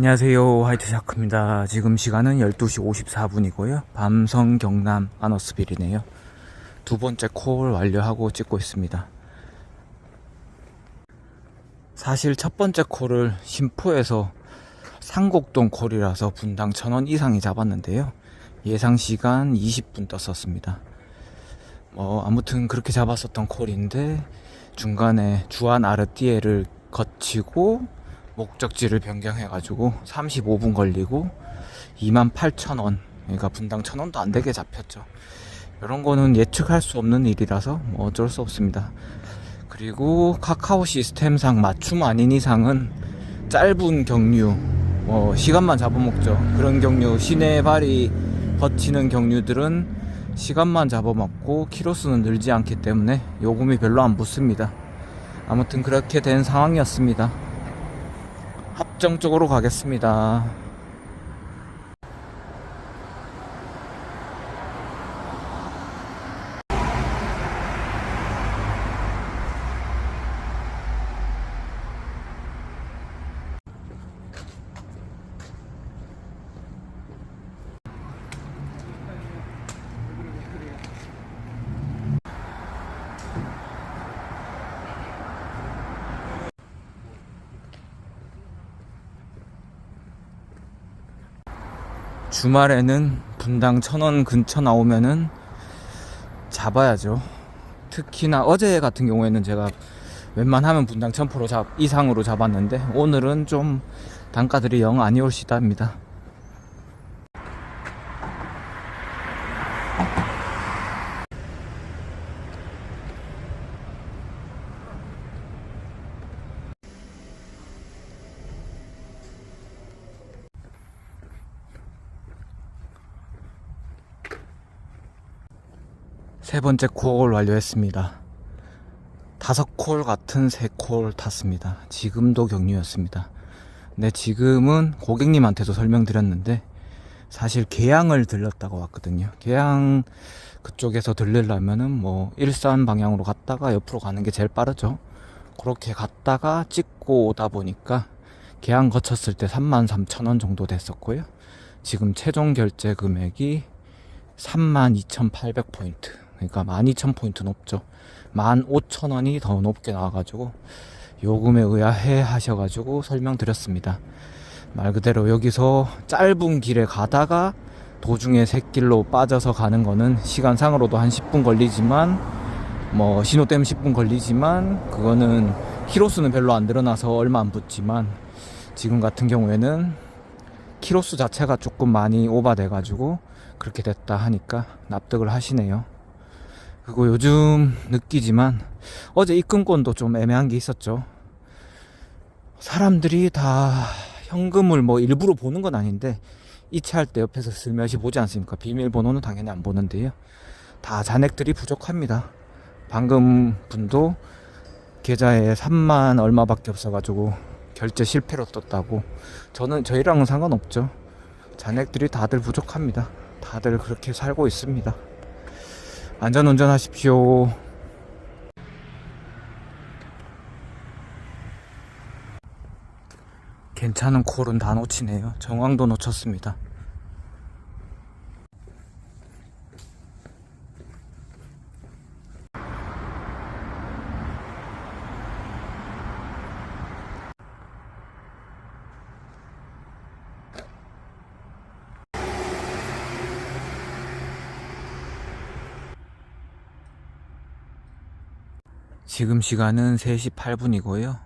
안녕하세요. 화이트샤크입니다. 지금 시간은 12시 54분이고요. 밤성 경남 아너스빌이네요. 두 번째 콜 완료하고 찍고 있습니다. 사실 첫 번째 콜을 심포에서 상곡동 콜이라서 분당 1000원 이상이 잡았는데요. 예상 시간 20분 떴었습니다. 뭐 아무튼 그렇게 잡았었던 콜인데 중간에 주안 아르띠에를 거치고 목적지를 변경해가지고 35분 걸리고 28,000원 그러니까 분당 1,000원도 안 되게 잡혔죠. 이런 거는 예측할 수 없는 일이라서 뭐 어쩔 수 없습니다. 그리고 카카오 시스템상 맞춤 아닌 이상은 짧은 경류 뭐 시간만 잡아먹죠. 그런 경류 시내 발이 버티는 경류들은 시간만 잡아먹고 키로수는 늘지 않기 때문에 요금이 별로 안 붙습니다. 아무튼 그렇게 된 상황이었습니다 합정 쪽으로 가겠습니다. 주말에는 분당 천원 근처 나오면은 잡아야죠. 특히나 어제 같은 경우에는 제가 웬만하면 분당 천포로 잡 이상으로 잡았는데 오늘은 좀 단가들이 영 아니올시답니다. 세 번째 콜 완료했습니다. 다섯 콜 같은 세 콜 탔습니다. 지금도 격리였습니다. 네, 지금은 고객님한테도 설명드렸는데 사실 계양을 들렸다고 왔거든요. 계양 그쪽에서 들리려면은 뭐 일산 방향으로 갔다가 옆으로 가는 게 제일 빠르죠. 그렇게 갔다가 찍고 오다 보니까 계양 거쳤을 때 33,000원 정도 됐었고요. 지금 최종 결제 금액이 32,800포인트. 그러니까 12,000포인트 높죠. 15,000원이 더 높게 나와가지고 요금에 의아해 하셔가지고 설명드렸습니다. 말 그대로 여기서 짧은 길에 가다가 도중에 새길로 빠져서 가는 거는 시간상으로도 한 10분 걸리지만 뭐 신호 때문에 10분 걸리지만 그거는 키로수는 별로 안 늘어나서 얼마 안 붙지만 지금 같은 경우에는 키로수 자체가 조금 많이 오바돼 가지고 그렇게 됐다 하니까 납득을 하시네요. 그리고 요즘 느끼지만 어제 입금권도 좀 애매한 게 있었죠. 사람들이 다 현금을 뭐 일부러 보는 건 아닌데 이체할 때 옆에서 슬며시 보지 않습니까? 비밀번호는 당연히 안 보는데요. 다 잔액들이 부족합니다. 방금 분도 계좌에 3만 얼마밖에 없어가지고 결제 실패로 떴다고. 저는 저희랑은 상관없죠. 잔액들이 다들 부족합니다. 다들 그렇게 살고 있습니다. 안전 운전 하십시오. 괜찮은 콜은 다 놓치네요. 정황도 놓쳤습니다. 지금 시간은 3시 8분이고요.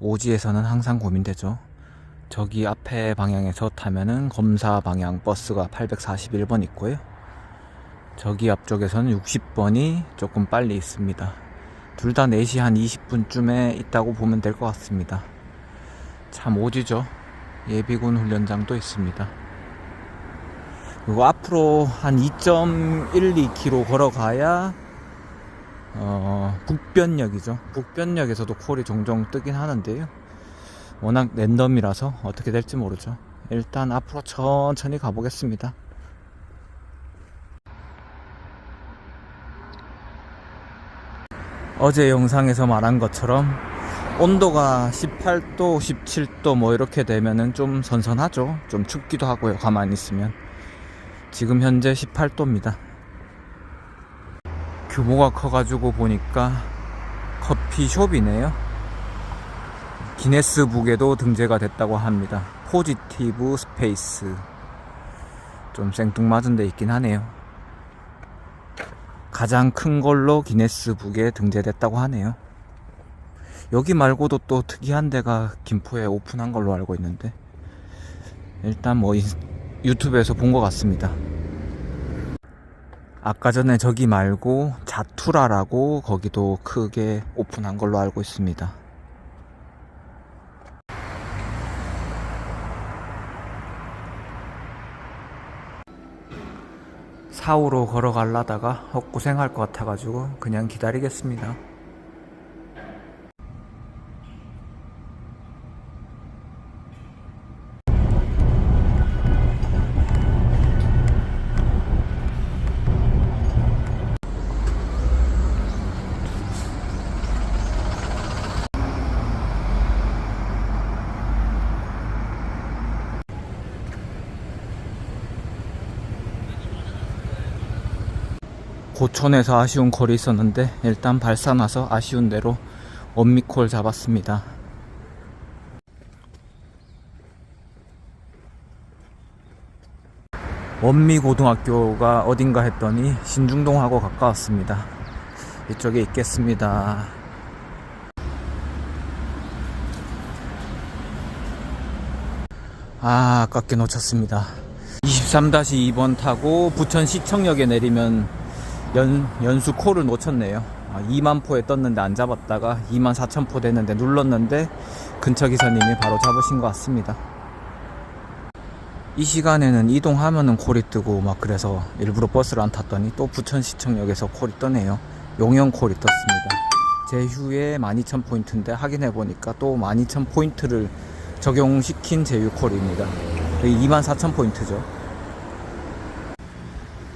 오지에서는 항상 고민되죠. 저기 앞에 방향에서 타면은 검사 방향 버스가 841번 있고요. 저기 앞쪽에서는 60번이 조금 빨리 있습니다. 둘 다 4시 한 20분쯤에 있다고 보면 될 것 같습니다. 참 오지죠. 예비군 훈련장도 있습니다. 그리고 앞으로 한 2.12km 걸어가야 어, 북변역이죠. 북변역에서도 콜이 종종 뜨긴 하는데요. 워낙 랜덤이라서 어떻게 될지 모르죠. 일단 앞으로 천천히 가보겠습니다. 어제 영상에서 말한 것처럼 온도가 18도, 17도 뭐 이렇게 되면은 좀 선선하죠. 좀 춥기도 하고요. 가만히 있으면. 지금 현재 18도입니다. 규모가 커가지고 보니까 커피숍이네요. 기네스북에도 등재가 됐다고 합니다. 포지티브 스페이스. 좀 생뚱맞은 데 있긴 하네요. 가장 큰 걸로 기네스북에 등재됐다고 하네요. 여기 말고도 또 특이한 데가 김포에 오픈한 걸로 알고 있는데 일단 뭐 인- 유튜브에서 본 것 같습니다. 아까 전에 저기 말고 자투라라고 거기도 크게 오픈한 걸로 알고 있습니다. 사우로 걸어갈라다가 헛고생할 것 같아가지고 그냥 기다리겠습니다. 고촌에서 아쉬운 콜이 있었는데 일단 발산와서 아쉬운 대로 원미콜 잡았습니다. 원미고등학교가 어딘가 했더니 신중동하고 가까웠습니다. 이쪽에 있겠습니다. 아, 아깝게 놓쳤습니다. 23-2번 타고 부천시청역에 내리면 연, 연수 코를 놓쳤네요. 아, 2만 포에 떴는데 안 잡았다가 2만 4천 포 됐는데 눌렀는데 근처 기사님이 바로 잡으신 것 같습니다. 이 시간에는 이동하면은 콜이 뜨고 막 그래서 일부러 버스를 안 탔더니 또 부천시청역에서 콜이 떠네요. 용영 콜이 떴습니다. 제 휴에 12,000 포인트인데 확인해 보니까 또 12,000 포인트를 적용시킨 제휴 콜입니다. 24,000 포인트죠.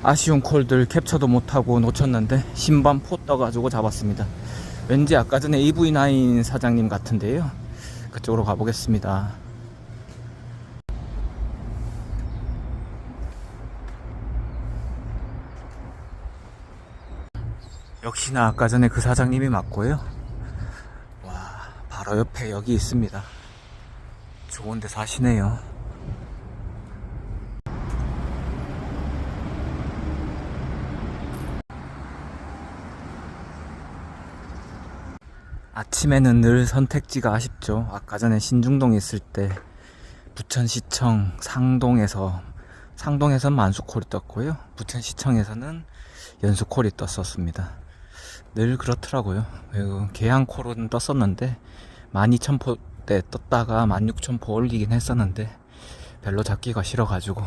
아쉬운 콜들 캡처도 못하고 놓쳤는데 신반 포 떠가지고 잡았습니다. 왠지 아까 전에 EV9 사장님 같은데요. 그쪽으로 가보겠습니다. 역시나 아까 전에 그 사장님이 맞고요. 와, 바로 옆에 여기 있습니다. 좋은데 사시네요. 아침에는 늘 선택지가 아쉽죠. 아까 전에 신중동에 있을 때 부천시청 상동에서 상동에선 만수콜이 떴고요. 부천시청에서는 연수콜이 떴었습니다. 늘 그렇더라고요. 그리고 계양콜은 떴었는데 12,000포대 떴다가 16,000포 올리긴 했었는데 별로 잡기가 싫어가지고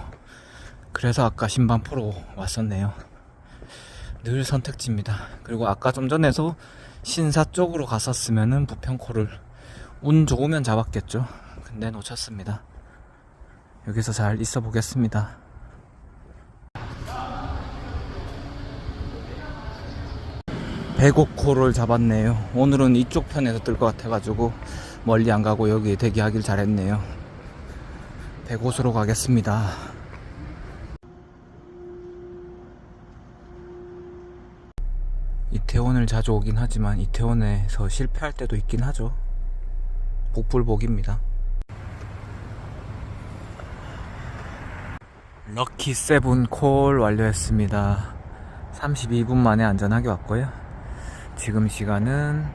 그래서 아까 신반 포로 왔었네요. 늘 선택지입니다. 그리고 아까 좀 전에도 신사 쪽으로 갔었으면은 부평코를 운 좋으면 잡았겠죠. 근데 놓쳤습니다. 여기서 잘 있어 보겠습니다. 백옥코를 잡았네요. 오늘은 이쪽 편에서 뜰 것 같아가지고 멀리 안 가고 여기 대기하길 잘했네요. 백옷으로 가겠습니다. 이태원을 자주 오긴 하지만 이태원에서 실패할 때도 있긴 하죠. 복불복입니다. 럭키 세븐 콜 완료했습니다. 32분 만에 안전하게 왔고요. 지금 시간은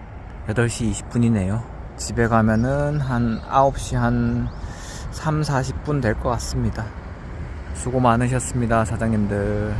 8시 20분이네요. 집에 가면은 한 9시 한 3, 40분 될 것 같습니다. 수고 많으셨습니다, 사장님들.